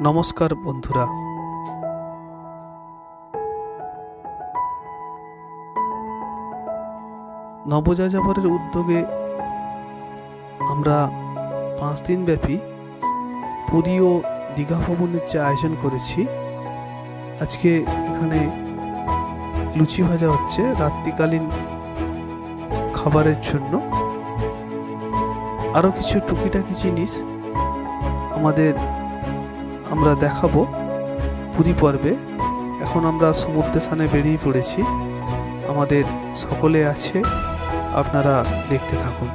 নমস্কার বন্ধুরা। নবযাযাবরের উদ্যোগে আমরা পাঁচ দিন ব্যাপী পুরী ও দীঘা ভবনের যে আয়োজন করেছি, আজকে এখানে লুচি ভাজা হচ্ছে রাত্রিকালীন খাবারের জন্য। আরও কিছু টুকিটাকি জিনিস আমাদের আমরা দেখাবো পুরী পর্বে। এখন আমরা সমুদ্র স্থানে বেরিয়ে পড়েছি। আমাদের সকলে আছে, আপনারা দেখতে থাকুন।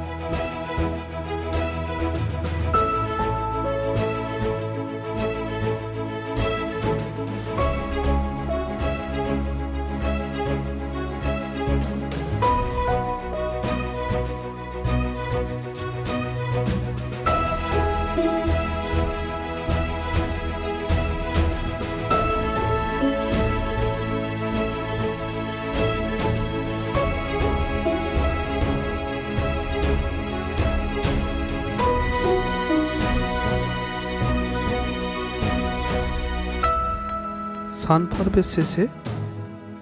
সান পর্বের শেষে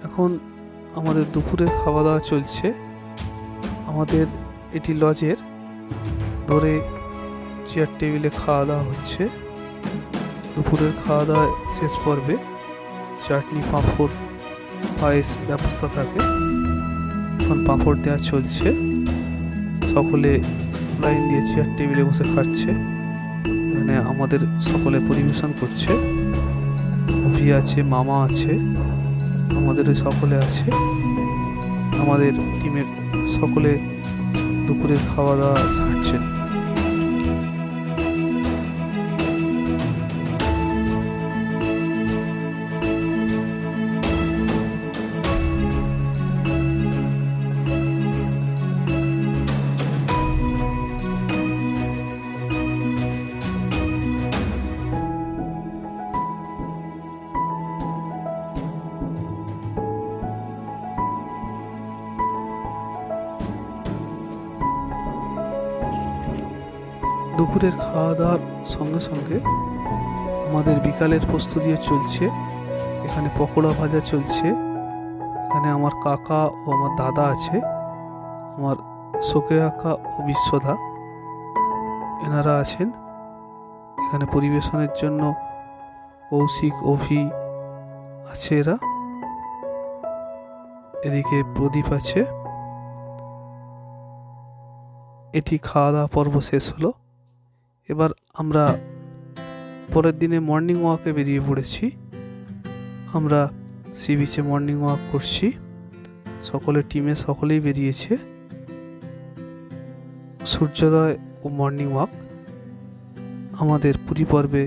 এখন আমাদের দুপুরের খাওয়া দাওয়া চলছে। আমাদের এটি লজের। ধরে চেয়ার টেবিলে খাওয়া দাওয়া হচ্ছে। দুপুরের খাওয়া দাওয়া শেষ পর্বে চাটনি, পাঁপড়, পায়েস ব্যবস্থা থাকে। এখন পাঁপড় দেওয়া চলছে। সকলে লাইন দিয়ে চেয়ার টেবিলে বসে খাচ্ছে। এখানে আমাদের সকলে পরিবেশন করছে। অভি আছে মামা আছে আমাদের সকলে আছে। আমাদের টিমের সকলে দুপুরের খাওয়া দাওয়া দুপুরের খাওয়া দাওয়ার সঙ্গে সঙ্গে আমাদের বিকালের প্রস্তুতিও চলছে। এখানে পকোড়া ভাজা চলছে। এখানে আমার কাকা ও আমার দাদা আছে। আমার শোকে আঁকা ও বিশ্বদা। এনারা আছেন। এখানে পরিবেশনের জন্য কৌশিক, অভি আছে এরা। এদিকে প্রদীপ আছে। এটি খাওয়া দাওয়া পর্ব শেষ হলো। এবার আমরা পরের দিনে মর্নিং ওয়াকে বেরিয়ে পড়েছি। আমরা সি বিচে মর্নিং ওয়াক করছি। সকলে টিমে সকলেই বেরিয়েছে। সূর্যোদয় ও মর্নিং ওয়াক আমাদের পুরী পর্বে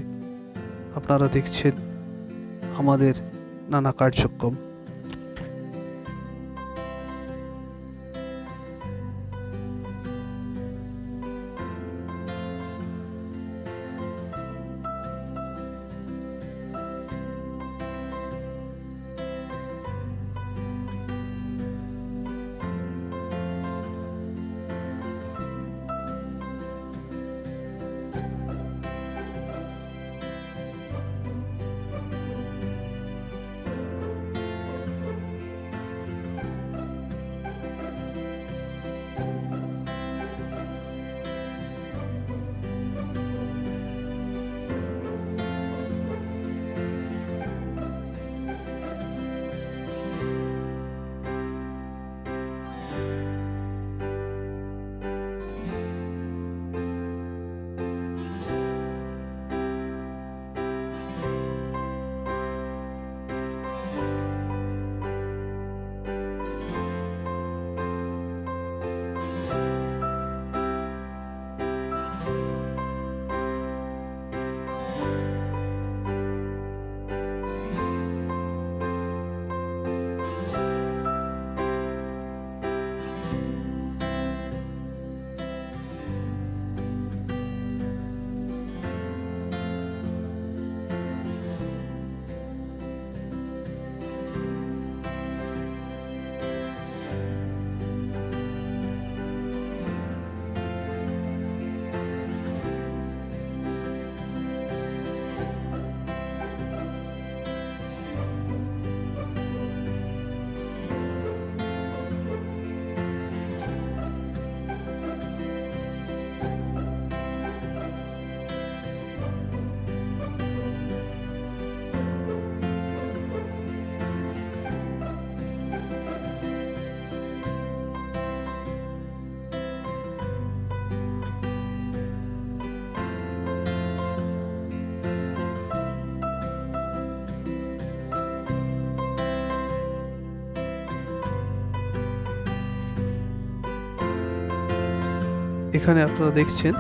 আপনারা দেখছেন আমাদের নানা কার্যক্রম। এখানে আপনারা দেখছেন,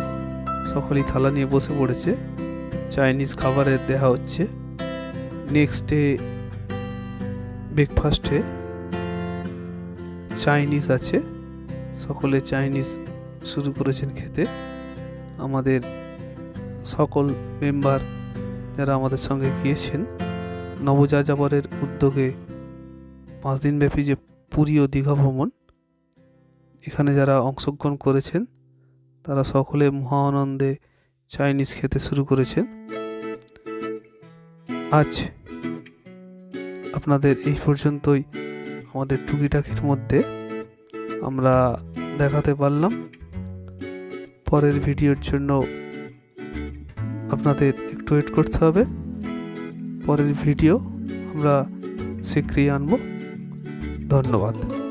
সকলেই থালা নিয়ে বসে পড়েছে। চাইনিজ খাবারের দেওয়া হচ্ছে। নেক্সট ডে ব্রেকফাস্টে চাইনিজ আছে। সকলে চাইনিজ শুরু করেছেন খেতে। আমাদের সকল মেম্বার যারা আমাদের সঙ্গে গিয়েছেন নবযাযাবরের উদ্যোগে পাঁচ দিনব্যাপী যে পুরী ও দীঘা ভ্রমণ, এখানে যারা অংশগ্রহণ করেছেন তারা সকলে মহা আনন্দে চাইনিজ খেতে শুরু করেছেন আজ আপনাদের এই পর্যন্তই। আমাদের টুকিটাকির মধ্যে আমরা দেখাতে পারলাম। পরের ভিডিওর জন্য আপনাদের একটু ওয়েট করতে হবে। পরের ভিডিও আমরা শীঘ্রই আনব। ধন্যবাদ।